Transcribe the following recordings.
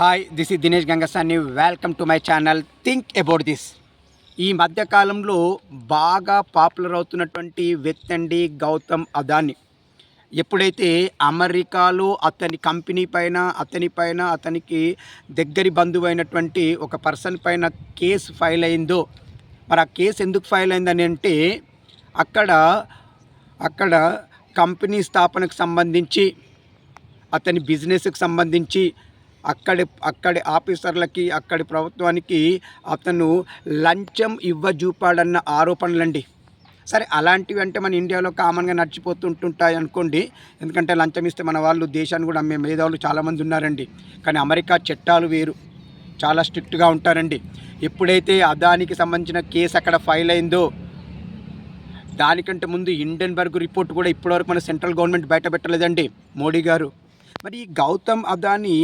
Hi this is Dinesh Gangasani welcome to my channel think about this ఈ మధ్యకాలంలో బాగా popular అవుతున్నటువంటి వెత్తండి గౌతమ్ అదాని. ఎప్పుడైతే అమెరికాలో అతని కంపెనీ పైన అతని పైన అతనికి దగ్గరి బంధువు అయినటువంటి ఒక పర్సన్ పైన కేసు ఫైల్ అయిందో మరి ఆ కేసు ఎందుకు ఫైల్ అయిందని అంటే అక్కడ అక్కడ కంపెనీ స్థాపనకు సంబంధించి అతని బిజినెస్కి సంబంధించి అక్కడి అక్కడి ఆఫీసర్లకి అక్కడి ప్రభుత్వానికి అతను లంచం ఇవ్వజూపాడన్న ఆరోపణలండి. సరే అలాంటివి అంటే మన ఇండియాలో కామన్గా నడిచిపోతుంటుంటాయి అనుకోండి. ఎందుకంటే లంచం ఇస్తే మన వాళ్ళు దేశాన్ని కూడా అమ్మే మేధావులు చాలామంది ఉన్నారండి. కానీ అమెరికా చట్టాలు వేరు. చాలా స్ట్రిక్ట్గా ఉంటారండి. ఎప్పుడైతే అదానికి సంబంధించిన కేసు అక్కడ ఫైల్ అయిందో దానికంటే ముందు ఇండెన్బర్గ్ రిపోర్ట్ కూడా ఇప్పటివరకు మన సెంట్రల్ గవర్నమెంట్ బయట పెట్టలేదండి. మోడీ గారు. మరి ఈ గౌతమ్ అదాని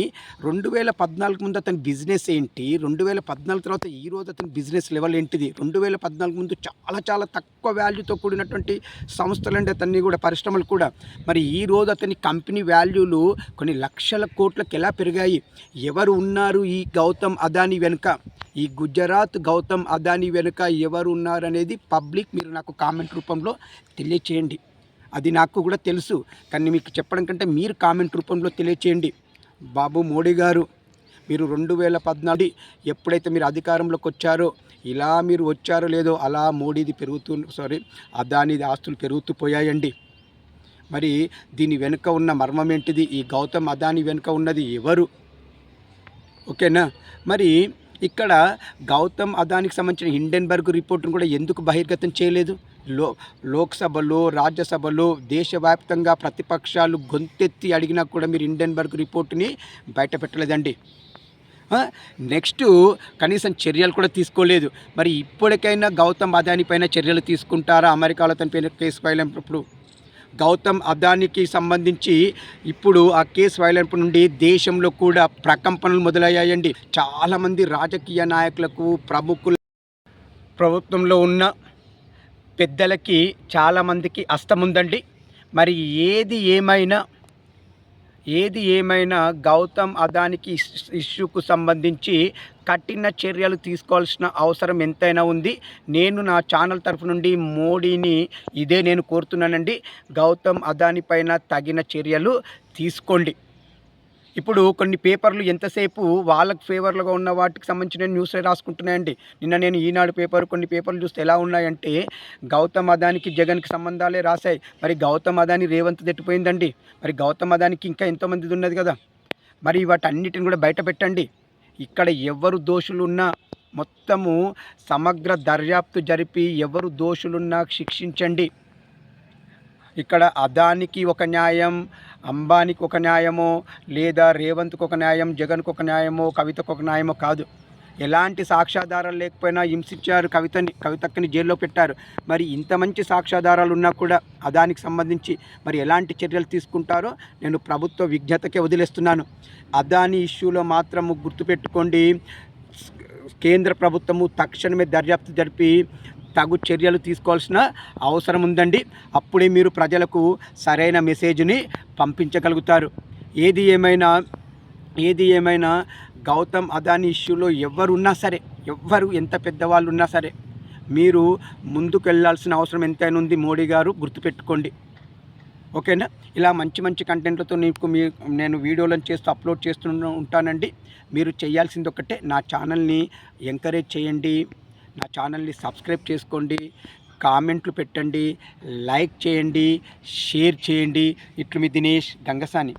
రెండు వేల పద్నాలుగు ముందు అతని బిజినెస్ ఏంటి? రెండు వేల పద్నాలుగు తర్వాత ఈ రోజు అతని బిజినెస్ లెవెల్ ఏంటిది? రెండు వేల పద్నాలుగు ముందు చాలా చాలా తక్కువ వాల్యూతో కూడినటువంటి సంస్థలు అండి అతన్ని కూడా పరిశ్రమలు కూడా. మరి ఈ రోజు అతని కంపెనీ వాల్యూలు కొన్ని లక్షల కోట్లకు ఎలా పెరిగాయి? ఎవరు ఉన్నారు ఈ గౌతమ్ అదాని వెనుక? ఈ గుజరాత్ గౌతమ్ అదాని వెనుక ఎవరు ఉన్నారనేది పబ్లిక్ మీరు నాకు కామెంట్ రూపంలో తెలియచేయండి. అది నాకు కూడా తెలుసు. కానీ మీకు చెప్పడం కంటే మీరు కామెంట్ రూపంలో తెలియచేయండి. బాబు మోడీ గారు మీరు రెండు వేల పద్నాలుగు ఎప్పుడైతే మీరు అధికారంలోకి వచ్చారో ఇలా మీరు వచ్చారో లేదో అలా మోడీది పెరుగుతూ సారీ అదానిది ఆస్తులు పెరుగుతూ పోయాయండి. మరి దీని వెనుక ఉన్న మర్మం ఏంటిది? ఈ గౌతమ్ అదాని వెనుక ఉన్నది ఎవరు? ఓకేనా? మరి ఇక్కడ గౌతమ్ అదానికి సంబంధించిన హిండెన్బర్గ్ రిపోర్ట్ను కూడా ఎందుకు బహిర్గతం చేయలేదు? లో లోక్సభలో రాజ్యసభలో దేశవ్యాప్తంగా ప్రతిపక్షాలు గొంతెత్తి అడిగినా కూడా మీరు ఇండెన్బర్గ్ రిపోర్ట్ని బయట పెట్టలేదండి. నెక్స్ట్ కనీసం చర్యలు కూడా తీసుకోలేదు. మరి ఇప్పటికైనా గౌతమ్ అదాని పైన చర్యలు తీసుకుంటారా? అమెరికాలో తన పైన కేసు ఫైల్ అయినప్పుడు. గౌతమ్ అదానికి సంబంధించి ఇప్పుడు ఆ కేసు వైలెంపు నుండి దేశంలో కూడా ప్రకంపనలు మొదలయ్యాయండి. చాలామంది రాజకీయ నాయకులకు ప్రముఖులు ప్రభుత్వంలో ఉన్న పెద్దలకి చాలామందికి అస్తముందండి మరి ఏది ఏమైనా ఏది ఏమైనా గౌతమ్ అదానికి ఇష్యూకు సంబంధించి కఠిన చర్యలు తీసుకోవాల్సిన అవసరం ఎంతైనా ఉంది. నేను నా ఛానల్ తరఫు నుండి మోడీని ఇదే నేను కోరుతున్నానండి. గౌతమ్ అదాని పైన తగిన చర్యలు తీసుకోండి. ఇప్పుడు కొన్ని పేపర్లు ఎంతసేపు వాళ్ళకి ఫేవర్లుగా ఉన్న వాటికి సంబంధించిన న్యూస్ రాసుకుంటున్నాయండి. నిన్న నేను ఈనాడు పేపర్ కొన్ని పేపర్లు చూస్తే ఎలా ఉన్నాయంటే గౌతమ్ అదానికి జగన్కి సంబంధాలే రాశాయి. మరి గౌతమ్ అదాని రేవంత్ తెట్టిపోయిందండి మరి గౌతమ్ అదానికి ఇంకా ఎంతోమంది ఉన్నది కదా. మరి వాటన్నిటిని కూడా బయట పెట్టండి. ఇక్కడ ఎవరు దోషులున్నా మొత్తము సమగ్ర దర్యాప్తు జరిపి ఎవరు దోషులున్నా శిక్షించండి. ఇక్కడ అదానికి ఒక న్యాయం అంబానికి ఒక న్యాయమో లేదా రేవంత్కి ఒక న్యాయం జగన్కి ఒక న్యాయమో కవితకు ఒక న్యాయమో కాదు. ఎలాంటి సాక్ష్యాధారాలు లేకపోయినా హింసించారు కవితని కవితక్కని జైల్లో పెట్టారు. మరి ఇంత మంచి సాక్ష్యాధారాలు ఉన్నా కూడా అదానికి సంబంధించి మరి ఎలాంటి చర్యలు తీసుకుంటారో నేను ప్రభుత్వ విజ్ఞతకే వదిలేస్తున్నాను. అదాని ఇష్యూలో మాత్రము గుర్తుపెట్టుకోండి. కేంద్ర ప్రభుత్వము తక్షణమే దర్యాప్తు జరిపి తగు చర్యలు తీసుకోవాల్సిన అవసరం ఉందండి. అప్పుడే మీరు ప్రజలకు సరైన మెసేజ్ని పంపించగలుగుతారు. ఏది ఏమైనా ఏది ఏమైనా గౌతమ్ అదాని ఇష్యూలో ఎవరున్నా సరే ఎవ్వరు ఎంత పెద్దవాళ్ళు ఉన్నా సరే మీరు ముందుకు వెళ్ళాల్సిన అవసరం ఎంతైనా ఉంది మోడీ గారు గుర్తుపెట్టుకోండి. ఓకేనా? ఇలా మంచి మంచి కంటెంట్లతో నీకు మీ నేను వీడియోలను చేస్తూ అప్లోడ్ చేస్తూ ఉంటానండి. మీరు చేయాల్సింది ఒకటే నా ఛానల్ని ఎంకరేజ్ చేయండి. నా ఛానల్ని సబ్స్క్రైబ్ చేసుకోండి. కామెంట్లు పెట్టండి లైక్ చేయండి షేర్ చేయండి. ఇట్లు మీ దినేష్ గంగసాని.